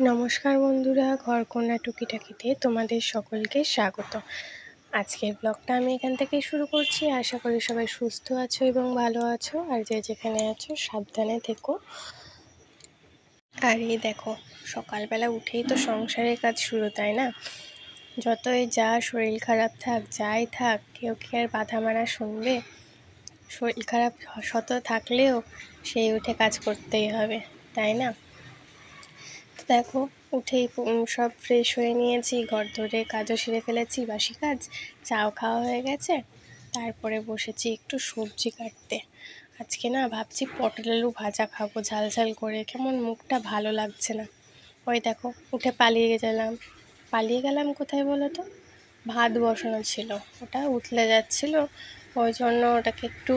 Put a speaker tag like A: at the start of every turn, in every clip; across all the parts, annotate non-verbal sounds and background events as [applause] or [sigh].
A: নমস্কার বন্ধুরা, ঘরকন্যা টুকিটাকিতে তোমাদের সকলকে স্বাগত। আজকের ব্লগটা আমি এখান থেকেই শুরু করছি। আশা করি সবাই সুস্থ আছো এবং ভালো আছো, আর যে যেখানে আছো সাবধানে থেকো। আর এই দেখো, সকালবেলা উঠেই তো সংসারের কাজ শুরু, তাই না? যতই যা শরীর খারাপ থাক, যাই থাক, কেউ কি আর বাধা মারা শুনবে? শরীর খারাপ শত থাকলেও সেই উঠে কাজ করতেই হবে, তাই না? তো দেখো, উঠেই সব ফ্রেশ হয়ে নিয়েছি, ঘর ধরে কাজও সেরে ফেলেছি, বাসি কাজ, চাও খাওয়া হয়ে গেছে, তারপরে বসেছি একটু সবজি কাটতে। আজকে না ভাবছি পটল আলু ভাজা খাব, ঝাল ঝাল করে, কেমন মুখটা ভালো লাগছে না। ওই দেখো, উঠে পালিয়ে গেলাম। পালিয়ে গেলাম কোথায় বলো তো? ভাত বসানো ছিল, ওটা উতলে যাচ্ছিল ওই জন্য ওটাকে একটু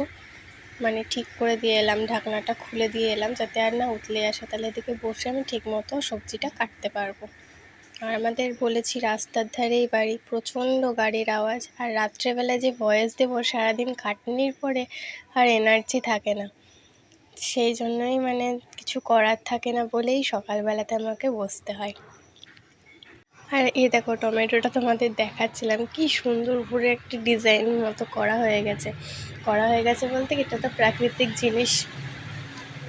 A: মানে ঠিক করে দিয়ে এলাম, ঢাকনাটা খুলে দিয়ে এলাম যাতে আর না উতলে আসে। তাহলে এদিকে বসে আমি ঠিক মতো সবজিটা কাটতে পারব। আর আমাদের বলেছি রাস্তার ধারেই বাড়ি, প্রচণ্ড গাড়ির আওয়াজ। আর রাত্রেবেলায় যে ভয়েস দেবো সারাদিন খাটনির পরে আর এনার্জি থাকে না। সেই জন্যই মানে কিছু করার থাকে না বলেই সকালবেলাতে আমাকে বসতে হয়। আর এই দেখো টমেটোটা তোমাদের দেখাচ্ছিলাম, কি সুন্দর উপরে একটি ডিজাইন মতো করা হয়ে গেছে। করা হয়ে গেছে বলতে এটা তো প্রাকৃতিক জিনিস।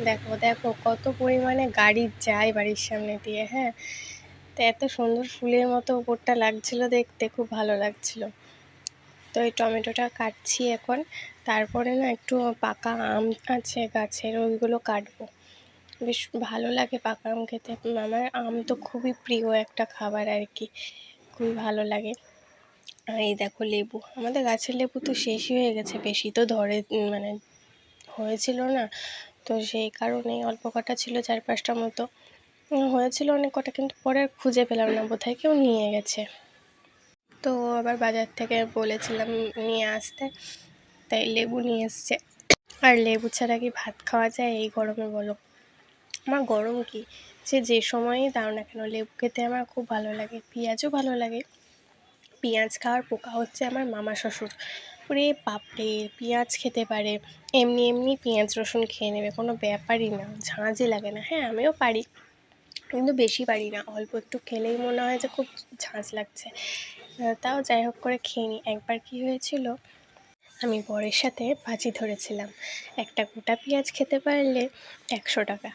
A: দেখো দেখো কত পরিমাণে গাড়ি যায় বাড়ির সামনে দিয়ে হ্যাঁ? তো এত সুন্দর ফুলের মতো উপরটা লাগছিল দেখতে, খুব ভালো লাগছিল। তো এই টমেটোটা কাটছি এখন, তারপরে না একটু পাকা আম আছে, গাছের ওইগুলো কাটবো। বেশ ভালো লাগে পাকা আম খেতে আমার আম তো খুবই প্রিয় একটা খাবার আর কি, খুবই ভালো লাগে। আর এই দেখো লেবু, আমাদের গাছের লেবু তো শেষই হয়ে গেছে, বেশি তো ধরে মানে হয়েছিল না। তো সেই কারণেই অল্প কটা ছিল চার পাঁচটা মতো। হয়েছিল অনেক কটা, কিন্তু পরে খুঁজে পেলাম না, বোধহয় কেউ নিয়ে গেছে। তো আবার বাজার থেকে বলেছিলাম নিয়ে আসতে, তাই লেবু নিয়ে এসছে। আর লেবু ছাড়া কি ভাত খাওয়া যায়? এই গরমে বলো। আমার গরম কি? সে যে সময়ই দাও না কেন, লেবু খেতে আমার খুব ভালো লাগে, পেঁয়াজও ভালো লাগে। পেঁয়াজ খাওয়ার পোকা হচ্ছে আমার মামা শ্বশুর। ওরে বাপরে, পেঁয়াজ খেতে পারে, এমনি এমনি পেঁয়াজ রসুন খেয়ে নেবে, কোনো ব্যাপারই না ঝাঁঝই লাগে না। হ্যাঁ আমিও পারি, কিন্তু বেশি পারি না, অল্প একটু খেলেই মনে হয় যে খুব ঝাঁঝ লাগছে। তাও যাই হোক করে খেয়ে নিই একবার কী হয়েছিল, আমি বরের সাথে ভাজি ধরেছিলাম। একটা গোটা পেঁয়াজ খেতে পারলে একশো টাকা।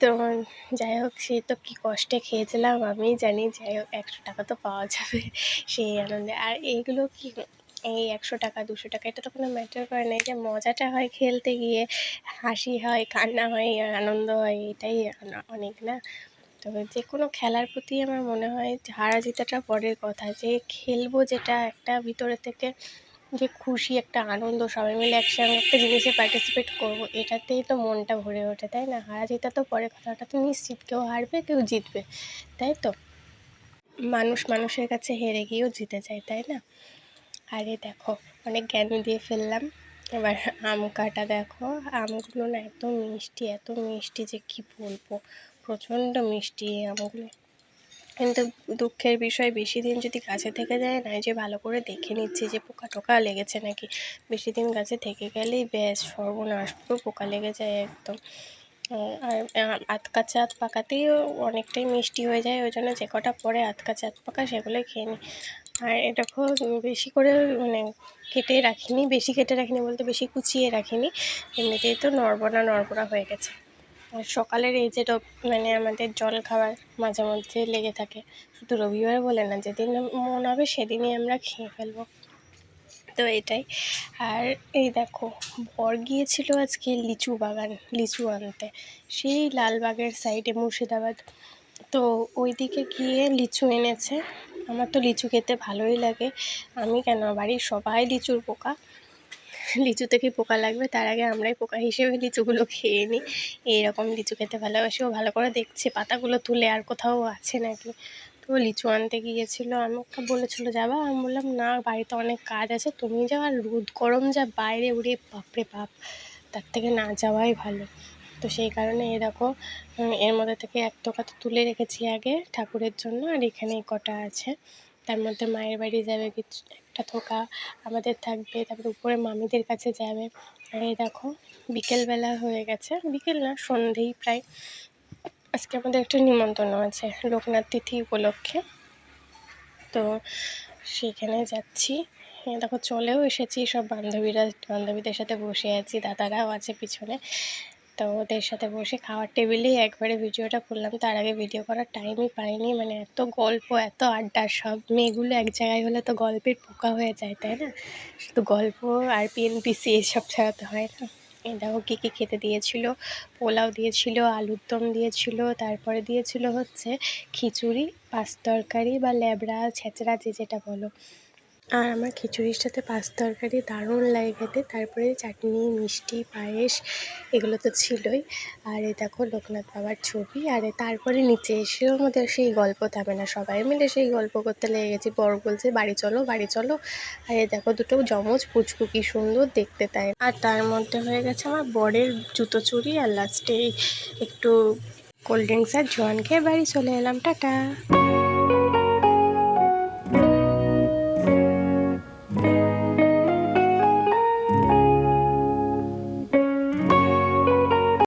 A: তো যাই হোক, সে তো কী কষ্টে খেয়েছিলাম আমি জানি, যাই হোক, একশো টাকা তো পাওয়া যাবে [laughs] সেই আনন্দে। আর এইগুলো কি, এই একশো টাকা, দুশো টাকা, এটা তো কোনো ম্যাটার করে না যে মজাটা হয় খেলতে গিয়ে, হাসি হয়, কান্না হয়, আনন্দ হয়, এটাই অনেক না? তবে যে কোনো খেলার প্রতি আমার মনে হয় হারা জিতাটা পরের কথা, যে খেলব যেটা একটা ভিতরে থেকে যে খুশি, একটা আনন্দ, সবাই মিলে একসঙ্গে একটা জিনিসে পার্টিসিপেট করব, এটাতেই তো মনটা ভরে ওঠে, তাই না? হারা জেতা তো পরে কথা ওটা তো নিশ্চিত, কেউ হারবে, কেউ জিতবে, তাই তো? মানুষ মানুষের কাছে হেরে গিয়েও জিতে যায়, তাই না? আরে দেখো, অনেক জ্ঞান দিয়ে ফেললাম, এবার আম কাটা দেখো, আমগুলো না এত মিষ্টি এত মিষ্টি যে কি বলব, প্রচণ্ড মিষ্টি এই আমগুলো। কিন্তু দুঃখের বিষয়, বেশি দিন যদি গাছে থেকে যায় না যে ভালো করে দেখে নিচ্ছি যে পোকা টোকা লেগেছে নাকি, বেশি দিন গাছে থেকে গেলেই ব্যাস, সর্বনাশ, পুরো পোকা লেগে যায় একদম। আর আত কাঁচা আত পাকাতেই অনেকটাই মিষ্টি হয়ে যায়, ওই জন্য যে কটা পরে আত কাঁচা আত পাকা সেগুলোই খেয়ে নিই। আর এটা খুব বেশি করে মানে কেটে রাখিনি, বেশি কেটে রাখিনি বলতে বেশি কুচিয়ে রাখিনি, এমনিতেই তো নড়বড়া নড়বড়া হয়ে গেছে। সকালের এই যে মানে আমাদের জল খাবার মাঝে মধ্যে লেগে থাকে, শুধু রবিবার বলে না, যেদিন মন হবে সেদিনই আমরা খেয়ে ফেলব। তো এটাই। আর এই দেখো, বর গিয়েছিল আজকে লিচু বাগান, লিচু আনতে। সেই লালবাগের সাইডে মুর্শিদাবাদ। তো ওই দিকে গিয়ে লিচু এনেছে। আমার তো লিচু খেতে ভালোই লাগে। আমি কেন? বাড়ির সবাই লিচুর পোকা। লিচু থেকে পোকা লাগবে? তার আগে আমরাই পোকা হিসেবে লিচুগুলো খেয়ে নিই। এইরকম লিচু খেতে ভালোবাসি। ও ভালো করে দেখছে, পাতাগুলো তুলে আর কোথাও আছে নাকি? তো লিচু আনতে গিয়েছিল আমাকে বলেছিলো, যাবা? আমি বললাম, না, বাড়িতে অনেক কাজ আছে, তুমি যাও আর রোদ গরম যা বাইরে উড়ে বাপরে বাপ! তার থেকে না যাওয়াই ভালো। তো সেই কারণে এ দেখো এর মধ্যে থেকে এক টোকা তো তুলে রেখেছি আগে ঠাকুরের জন্য, আর এখানে কটা আছে। তার মধ্যে মায়ের বাড়ি যাবে, কিছু একটা থোকা আমাদের থাকবে, তারপরে উপরে মামিদের কাছে যাবে। আর এই দেখো, বিকেলবেলা হয়ে গেছে, বিকেল না, সন্ধেই প্রায়। আজকে আমাদের একটা নিমন্ত্রণ আছে, লোকনাথ তিথি উপলক্ষে। তো সেখানে যাচ্ছি। দেখো, চলেও এসেছি, সব বান্ধবীরা, বান্ধবীদের সাথে বসে আছি, দাদারাও আছে পিছনে। তো ওদের সাথে বসে খাওয়ার টেবিলেই একবারে ভিডিওটা করলাম তার আগে ভিডিও করার টাইমই পাইনি। মানে এত গল্প, এত আড্ডা, সব মেয়েগুলো এক জায়গায় হলে তো গল্পের পোকা হয়ে যায়, তাই না? শুধু গল্প আর পিএনপিসি এসব ছাড়া তো হয় না। এই দেখো কী কী খেতে দিয়েছিল? পোলাও দিয়েছিল, আলুর দম দিয়েছিল, তারপরে দিয়েছিল হচ্ছে খিচুড়ি, পাঁচ তরকারি বা ল্যাবড়া, ছেঁচড়া, যে যেটা বলো। আর আমার খিচুড়ির সাথে পাঁচ তরকারি দারুণ লাগে খেতে। তারপরে চাটনি, মিষ্টি, পায়েস, এগুলো তো ছিলই। আর এ দেখো লোকনাথ বাবার ছবি, আর তারপরে নিচে এসেও আমাদের সেই গল্প থামে না। সবাই মিলে সেই গল্প করতে লেগে গেছি। বড় বলছে, বাড়ি চলো বাড়ি চলো। আর এ দেখো দুটো জমজ পুচকু, কি সুন্দর দেখতে তাই। আর তার মধ্যে হয়ে গেছে আমার বরের জুতো চুরি, আর লাস্টে একটু কোল্ড ড্রিঙ্কস আর জোয়ান খেয়ে বাড়ি চলে এলাম। টাটা!